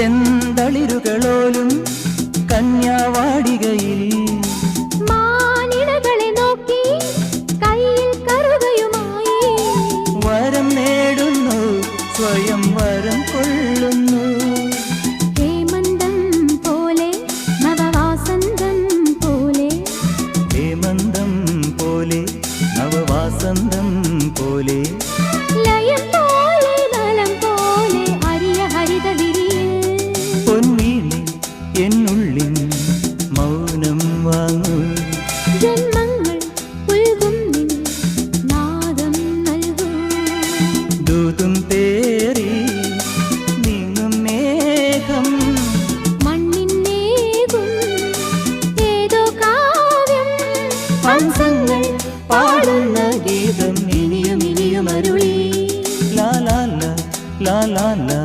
ചെന്തളിരുകളോലും കന്യാവാടികയിൽ മാനിടകളെ നോക്കി കയ്യിൽ കറുകയുമായി. വരം നേടുന്നു സ്വയം വരം കൊള്ളുന്നു. ഹേമന്തം പോലെ. മൗനം വാങ്ങൂ. ജന്മങ്ങൾ നാദം നൽകൂ. ദൂതും ഏതോ കാവ്യം. ലാ ലാ ലാ ലാ ലാ.